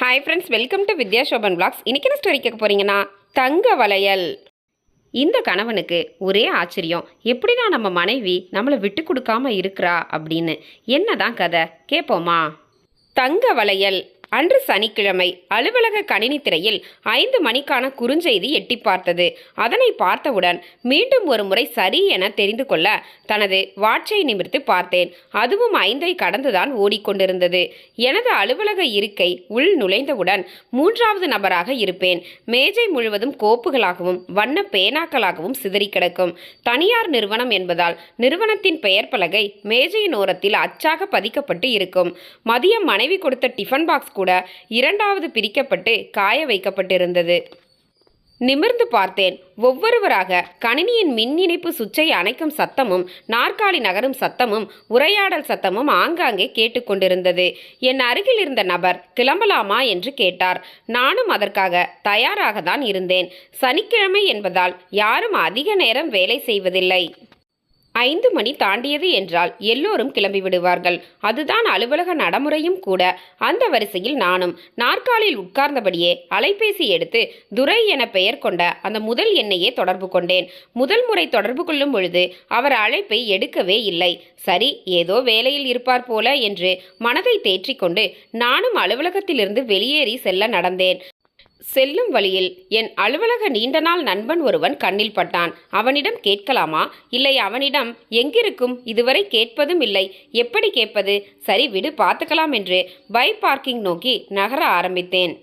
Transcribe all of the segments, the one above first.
Hi friends welcome to Vidya Sobhan blogs இன்றைக்கி என்ன story கேட்க போகிறீங்கன்னா தங்க வளையல். இந்த கணவனுக்கு ஒரே ஆச்சரியம். எப்படிடா நம்ம மனைவி நம்மளை விட்டு கொடுக்காம இருக்கிறா அப்படின்னு. என்னதான் கதை? கேட்போமா தங்க வளையல். அன்று சனிக்கிழமை அலுவலக கணினி திரையில் ஐந்து மணிக்கான குறுஞ்செய்தி எட்டி பார்த்தது. அதனை பார்த்தவுடன் மீண்டும் ஒரு முறை சரி என தெரிந்து கொள்ள தனது வாட்சை நிமிர்த்து பார்த்தேன். அதுவும் ஐந்தை கடந்துதான் ஓடிக்கொண்டிருந்தது. எனது அலுவலக இருக்கை உள் நுழைந்தவுடன் மூன்றாவது நபராக இருப்பேன். மேஜை முழுவதும் கோப்புகளாகவும் வண்ண பேனாக்களாகவும் சிதறி கிடக்கும். தனியார் நிறுவனம் என்பதால் நிறுவனத்தின் பெயர் பலகை மேஜையின் ஓரத்தில் அச்சாக பதிக்கப்பட்டு இருக்கும். மதியம் மனைவி கொடுத்த டிஃபன் பாக்ஸ் கூட இரண்டாவது பிரிக்கப்பட்டு காய வைக்கப்பட்டிருந்தது. நிமிர்ந்து பார்த்தேன். ஒவ்வொருவராக கணினியின் மின் இணைப்பு சுச்சை அணைக்கும் சத்தமும் நாற்காலி நகரும் சத்தமும் உரையாடல் சத்தமும் ஆங்காங்கே கேட்டுக்கொண்டிருந்தது என் அருகில் இருந்த நபர் கிளம்பலாமா? என்று கேட்டார். நானும் அதற்காக தயாராக தான் இருந்தேன். சனிக்கிழமை என்பதால் யாரும் அதிக நேரம் வேலை செய்வதில்லை. ஐந்து மணி தாண்டியது என்றால் எல்லோரும் கிளம்பி விடுவார்கள். அதுதான் அலுவலக நடைமுறையும் கூட. அந்த வரிசையில் நானும் நாற்காலில் உட்கார்ந்தபடியே அலைபேசி எடுத்து துரை என பெயர் கொண்ட அந்த முதல் எண்ணையே தொடர்பு கொண்டேன். முதல் முறை தொடர்பு கொள்ளும் பொழுது அவர் அழைப்பை எடுக்கவே இல்லை. சரி ஏதோ வேலையில் இருப்பார் போல என்று மனதை தேற்றிக்கொண்டு நானும் அலுவலகத்திலிருந்து வெளியேறி செல்ல நடந்தேன். செல்லும் வழியில் என் அலுவலக நீண்ட நாள் நண்பன் ஒருவன் கண்ணில் பட்டான். அவனிடம் கேட்கலாமா? இல்லை அவனிடம் எங்கிருக்கும்? இதுவரை கேட்பதும் இல்லை. எப்படி கேட்பது? சரி விடு பார்த்துக்கலாம் என்று பை பார்க்கிங் நோக்கி நகர ஆரம்பித்தேன்.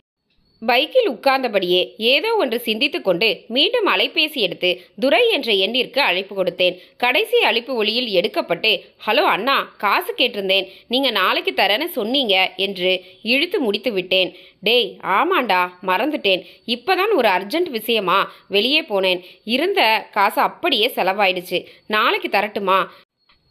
பைக்கில் உட்கார்ந்தபடியே ஏதோ ஒன்று சிந்தித்து கொண்டு மீண்டும் அலைபேசி எடுத்து துரை என்ற எண்ணிற்கு அழைப்பு கொடுத்தேன். கடைசி அழைப்பு ஒளியில் எடுக்கப்பட்டு ஹலோ அண்ணா காசு கேட்டிருந்தேன். நீங்க நாளைக்கு தரேன்னு சொன்னீங்க என்று இழுத்து முடித்து விட்டேன். டேய் ஆமாண்டா மறந்துட்டேன். இப்பதான் ஒரு அர்ஜென்ட் விஷயமா? வெளியே போனேன். இருந்த காசு அப்படியே செலவாயிடுச்சு. நாளைக்கு தரட்டுமா?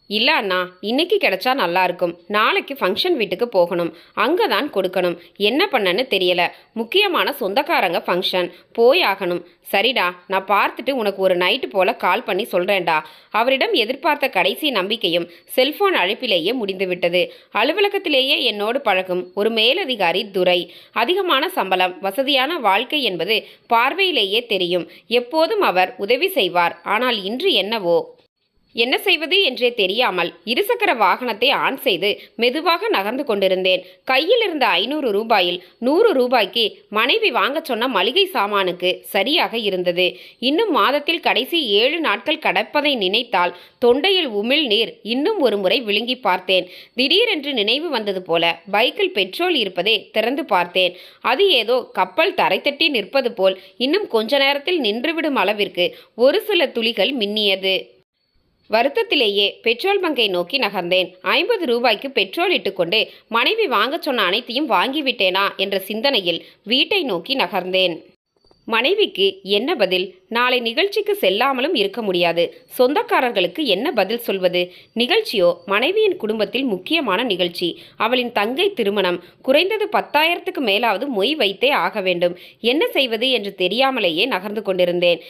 இல்லை அண்ணா இன்னைக்கு கிடைச்சா நல்லா இருக்கும். நாளைக்கு ஃபங்க்ஷன் வீட்டுக்கு போகணும். அங்கே தான் கொடுக்கணும். என்ன பண்ணன்னு தெரியல. முக்கியமான சொந்தக்காரங்க ஃபங்க்ஷன் போயாகணும் சரிடா நான் பார்த்துட்டு உனக்கு ஒரு நைட்டு போல கால் பண்ணி சொல்கிறேன்டா அவரிடம் எதிர்பார்த்த கடைசி நம்பிக்கையும் செல்போன் அழைப்பிலேயே முடிந்துவிட்டது அலுவலகத்திலேயே என்னோடு பழகும் ஒரு மேலதிகாரி துரை. அதிகமான சம்பளம் வசதியான வாழ்க்கை என்பது பார்வையிலேயே தெரியும். எப்போதும் அவர் உதவி செய்வார். ஆனால் இன்று என்னவோ? என்ன செய்வது என்றே தெரியாமல் இருசக்கர வாகனத்தை ஆன் செய்து மெதுவாக நகர்ந்து கொண்டிருந்தேன். கையில் இருந்த ஐநூறு ரூபாயில் நூறு ரூபாய்க்கு மனைவி வாங்கச் சொன்ன மளிகை சாமானுக்கு சரியாக இருந்தது. இன்னும் மாதத்தில் கடைசி ஏழு நாட்கள் கடப்பதை நினைத்தால் தொண்டையில் உமிழ் நீர் இன்னும் ஒரு முறை விழுங்கி பார்த்தேன். திடீரென்று நினைவு வந்தது போல பைக்கில் பெட்ரோல் இருப்பதே திறந்து பார்த்தேன். அது ஏதோ கப்பல் தரை தட்டி நிற்பது போல் இன்னும் கொஞ்ச நேரத்தில் நின்றுவிடும் அளவிற்கு ஒரு சில துளிகள் மின்னியது. வருத்தத்திலேயே பெட்ரோல் பங்கை நோக்கி நகர்ந்தேன். ஐம்பது ரூபாய்க்கு பெட்ரோல் இட்டுக்கொண்டு மனைவி வாங்கச் சொன்ன அனைத்தையும் வாங்கிவிட்டேனா என்ற சிந்தனையில் வீட்டை நோக்கி நகர்ந்தேன். மனைவிக்கு என்ன பதில்? நாளை நிகழ்ச்சிக்கு செல்லாமலும் இருக்க முடியாது. சொந்தக்காரர்களுக்கு என்ன பதில் சொல்வது? நிகழ்ச்சியோ மனைவியின் குடும்பத்தில் முக்கியமான நிகழ்ச்சி. அவளின் தங்கை திருமணம் குறைந்தது பத்தாயிரத்துக்கு மேலாவது மொய் வைத்தே ஆக வேண்டும். என்ன செய்வது என்று தெரியாமலேயே நகர்ந்து கொண்டிருந்தேன்.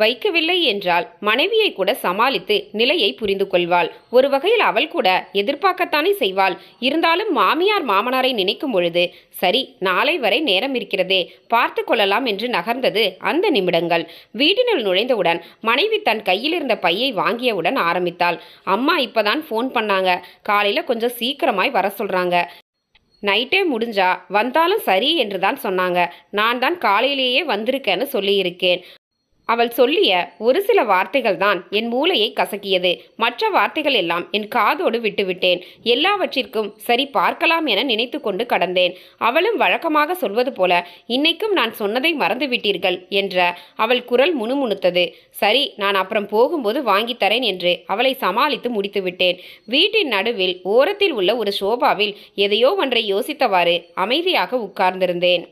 வைக்கவில்லை என்றால் மனைவியை கூட சமாளித்து நிலையை புரிந்து கொள்வாள். ஒரு வகையில் அவள் கூட எதிர்பார்க்கத்தானே செய்வாள். இருந்தாலும் மாமியார் மாமனாரை நினைக்கும் பொழுது சரி நாளை வரை நேரம் இருக்கிறதே பார்த்து கொள்ளலாம் என்று நகர்ந்தது அந்த நிமிடங்கள். வீட்டினுள் நுழைந்தவுடன் மனைவி தன் கையில் இருந்த பையை வாங்கியவுடன் ஆரம்பித்தாள். அம்மா இப்பதான் ஃபோன் பண்ணாங்க. காலையில கொஞ்சம் சீக்கிரமாய் வர சொல்றாங்க. நைட்டே முடிஞ்சா வந்தாலும் சரி என்று தான் சொன்னாங்க. நான் தான் காலையிலேயே வந்திருக்கேன்னு சொல்லியிருக்கேன். அவள் சொல்லிய ஒரு சில வார்த்தைகள் தான் என் மூளையை கசக்கியது. மற்ற வார்த்தைகள் எல்லாம் என் காதோடு விட்டுவிட்டேன். எல்லாவற்றிற்கும் சரி பார்க்கலாம் என நினைத்து கொண்டு கடந்தேன். அவளும் வழக்கமாக சொல்வது போல இன்னைக்கும் நான் சொன்னதை மறந்துவிட்டீர்கள் என்ற அவள் குரல் முணுமுணுத்தது. சரி நான் அப்புறம் போகும்போது வாங்கித் தரேன் என்று அவளை சமாளித்து முடித்து விட்டேன் வீட்டின் நடுவில் ஓரத்தில் உள்ள ஒரு சோபாவில் எதையோ ஒன்றை யோசித்தவாறு அமைதியாக உட்கார்ந்திருந்தேன்.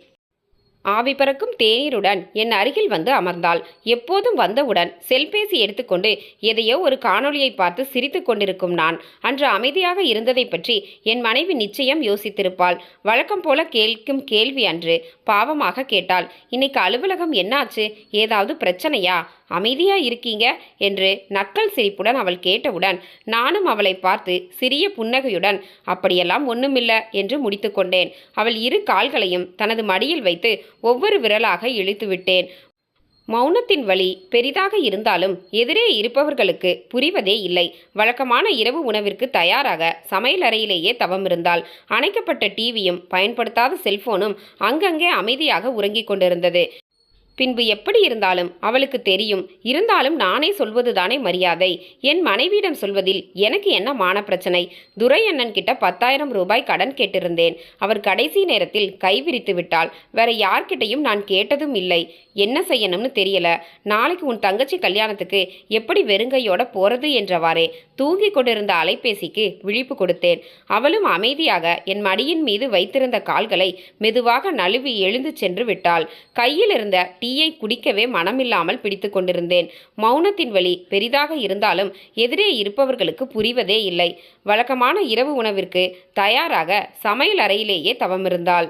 ஆவி பறக்கும் தேநீருடன் என் அருகில் வந்து அமர்ந்தாள். எப்போதும் வந்தவுடன் செல்பேசி எடுத்துக்கொண்டு எதையோ ஒரு காணொளியை பார்த்து சிரித்து கொண்டிருக்கும் நான். அன்று அமைதியாக இருந்ததை பற்றி என் மனைவி நிச்சயம் யோசித்திருப்பாள். வழக்கம் போல கேட்கும் கேள்வி அன்று பாவமாக கேட்டாள். இன்னைக்கு அலுவலகம் என்னாச்சு? ஏதாவது பிரச்சனையா? அமைதியா இருக்கீங்க? என்று நக்கல் சிரிப்புடன் அவள் கேட்டவுடன் நானும் அவளை பார்த்து சிறிய புன்னகையுடன் அப்படியெல்லாம் ஒண்ணுமில்ல என்று முடித்துக்கொண்டேன் அவள் இரு கால்களையும் தனது மடியில் வைத்து ஒவ்வொரு விரலாக இழுத்துவிட்டேன் மௌனத்தின் வழி பெரிதாக இருந்தாலும் எதிரே இருப்பவர்களுக்கு புரிவதே இல்லை. வழக்கமான இரவு உணவிற்கு தயாராக சமையலறையிலேயே தவம் இருந்தால் அணைக்கப்பட்ட டிவியும் பயன்படுத்தாத செல்போனும் அங்கங்கே அமைதியாக உறங்கிக் கொண்டிருந்தது. பின்பு எப்படி இருந்தாலும் அவளுக்கு தெரியும் இருந்தாலும் நானே சொல்வதுதானே மரியாதை? என் மனைவியிடம் சொல்வதில் எனக்கு என்ன மான பிரச்சனை? துரை அண்ணன் கிட்ட பத்தாயிரம் ரூபாய் கடன் கேட்டிருந்தேன். அவர் கடைசி நேரத்தில் கைவிரித்து விட்டால் வேற யார்கிட்டையும் நான் கேட்டதும் இல்லை. என்ன செய்யணும்னு தெரியல. நாளைக்கு உன் தங்கச்சி கல்யாணத்துக்கு எப்படி வெறுங்கையோட போறது? என்றவாறே தூங்கி கொண்டிருந்த அலைபேசிக்கு விழிப்பு கொடுத்தேன். அவளும் அமைதியாக என் மடியின் மீது வைத்திருந்த கால்களை மெதுவாக நழுவி எழுந்து சென்று விட்டாள். கையில் இருந்த டீயை குடிக்கவே மனமில்லாமல் பிடித்து கொண்டிருந்தேன். மௌனத்தின் வழி பெரிதாக இருந்தாலும் எதிரே இருப்பவர்களுக்கு புரிவதே இல்லை. வழக்கமான இரவு உணவிற்கு தயாராக சமையல் அறையிலேயே தவமிருந்தாள்.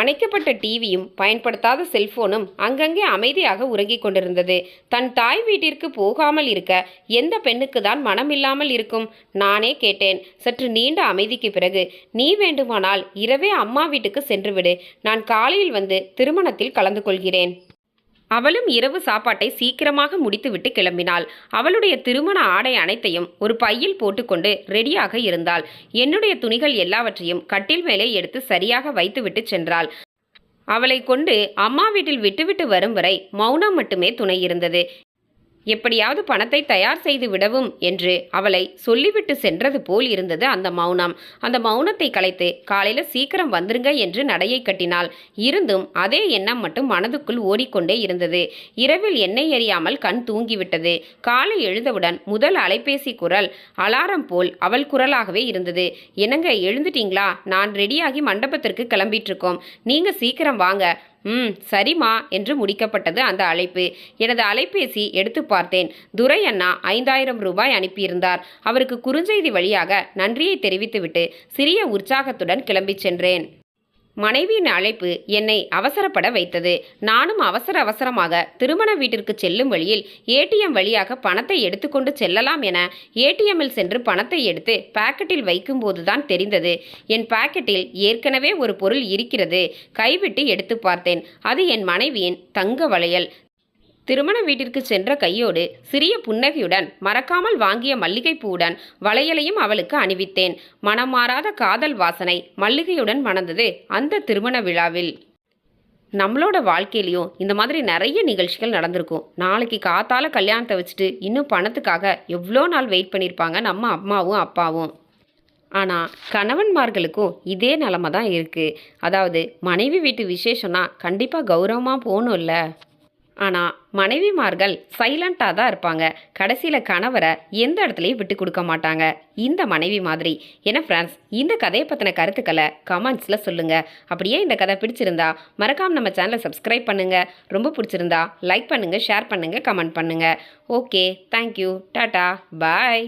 அணைக்கப்பட்ட டிவியும் பயன்படுத்தாத செல்போனும் அங்கங்கே அமைதியாக உறங்கிக் கொண்டிருந்தது. தன் தாய் வீட்டிற்கு போகாமல் இருக்க எந்த பெண்ணுக்கு தான் மனமில்லாமல் இருக்கும்? நானே கேட்டேன். சற்று நீண்ட அமைதிக்கு பிறகு நீ வேண்டுமானால் இரவே அம்மா வீட்டுக்கு சென்றுவிடு நான் காலையில் வந்து திருமணத்தில் கலந்து கொள்கிறேன். அவளும் இரவு சாப்பாட்டை சீக்கிரமாக முடித்துவிட்டு கிளம்பினாள். அவளுடைய திருமண ஆடை அனைத்தையும் ஒரு பையில் போட்டுக்கொண்டு ரெடியாக இருந்தாள். என்னுடைய துணிகள் எல்லாவற்றையும் கட்டில் மேலே எடுத்து சரியாக வைத்துவிட்டு சென்றாள். அவளை கொண்டு அம்மா வீட்டில் விட்டுவிட்டு வரும் வரை மௌனம் மட்டுமே துணை இருந்தது. எப்படியாவது பணத்தை தயார் செய்து விடவும் என்று அவளை சொல்லிவிட்டு சென்றது போல் இருந்தது அந்த மௌனம். அந்த மௌனத்தை கலைத்து காலையில சீக்கிரம் வந்துருங்க என்று நடையை கட்டினாள். இருந்தும் அதே எண்ணம் மட்டும் மனதுக்குள் ஓடிக்கொண்டே இருந்தது. இரவில் எண்ணெய் எறியாமல் கண் தூங்கிவிட்டது. காலை எழுந்தவுடன் முதல் அலைபேசி குரல் அலாரம் போல் அவள் குரலாகவே இருந்தது. என்னங்க எழுந்துட்டீங்களா? நான் ரெடியாகி மண்டபத்திற்கு கிளம்பிட்டு இருக்கோம். நீங்க சீக்கிரம் வாங்க. ம் சரிம்மா என்று முடிக்கப்பட்டது அந்த அழைப்பு. எனது அலைபேசி எடுத்து பார்த்தேன். துரை அண்ணா ஐந்தாயிரம் ரூபாய் அனுப்பியிருந்தார். அவருக்கு குறுஞ்செய்தி வழியாக நன்றியை தெரிவித்துவிட்டு சிறிய உற்சாகத்துடன் கிளம்பிச் சென்றேன். மனைவியின் அழைப்பு என்னை அவசரப்பட வைத்தது. நானும் அவசர அவசரமாக திருமண வீட்டிற்கு செல்லும் வழியில் ஏடிஎம் வழியாக பணத்தை எடுத்துக்கொண்டு செல்லலாம் என ஏடிஎம்மில் சென்று பணத்தை எடுத்து பாக்கெட்டில் வைக்கும்போதுதான் தெரிந்தது. என் பாக்கெட்டில் ஏற்கனவே ஒரு பொருள் இருக்கிறது. கைவிட்டு எடுத்து பார்த்தேன். அது என் மனைவியின் தங்க வளையல். திருமண வீட்டிற்கு சென்ற கையோடு சிறிய புன்னகையுடன் மறக்காமல் வாங்கிய மல்லிகைப்பூவுடன் வளையலையும் அவளுக்கு அணிவித்தேன். மனம் மாறாத காதல் வாசனை மல்லிகையுடன் மணந்தது அந்த திருமண விழாவில். நம்மளோட வாழ்க்கையிலையும் இந்த மாதிரி நிறைய நிகழ்ச்சிகள் நடந்திருக்கும். நாளைக்கு காத்தால கல்யாணத்தை வச்சுட்டு இன்னும் பணத்துக்காக எவ்வளோ நாள் வெயிட் பண்ணியிருப்பாங்க நம்ம அம்மாவும் அப்பாவும். ஆனால் கணவன்மார்களுக்கும் இதே நிலமை தான் இருக்குது அதாவது மனைவி வீட்டு விசேஷம்னா கண்டிப்பாக கௌரவமாக போகணும்ல. ஆனால் மனைவிமார்கள் சைலண்ட்டாக தான் இருப்பாங்க. கடைசியில் கணவரை எந்த இடத்துலையும் விட்டு கொடுக்க மாட்டாங்க. இந்த மனைவி மாதிரி. ஏன்னா ஃப்ரெண்ட்ஸ் இந்த கதையை பற்றின கருத்துக்களை கமெண்ட்ஸில் சொல்லுங்கள் அப்படியே இந்த கதை பிடிச்சிருந்தா மறக்காம நம்ம சேனலை சப்ஸ்கிரைப் பண்ணுங்கள் ரொம்ப பிடிச்சிருந்தா லைக் பண்ணுங்கள் ஷேர் பண்ணுங்கள் கமெண்ட் பண்ணுங்கள் ஓகே தேங்க்யூ டாட்டா பாய்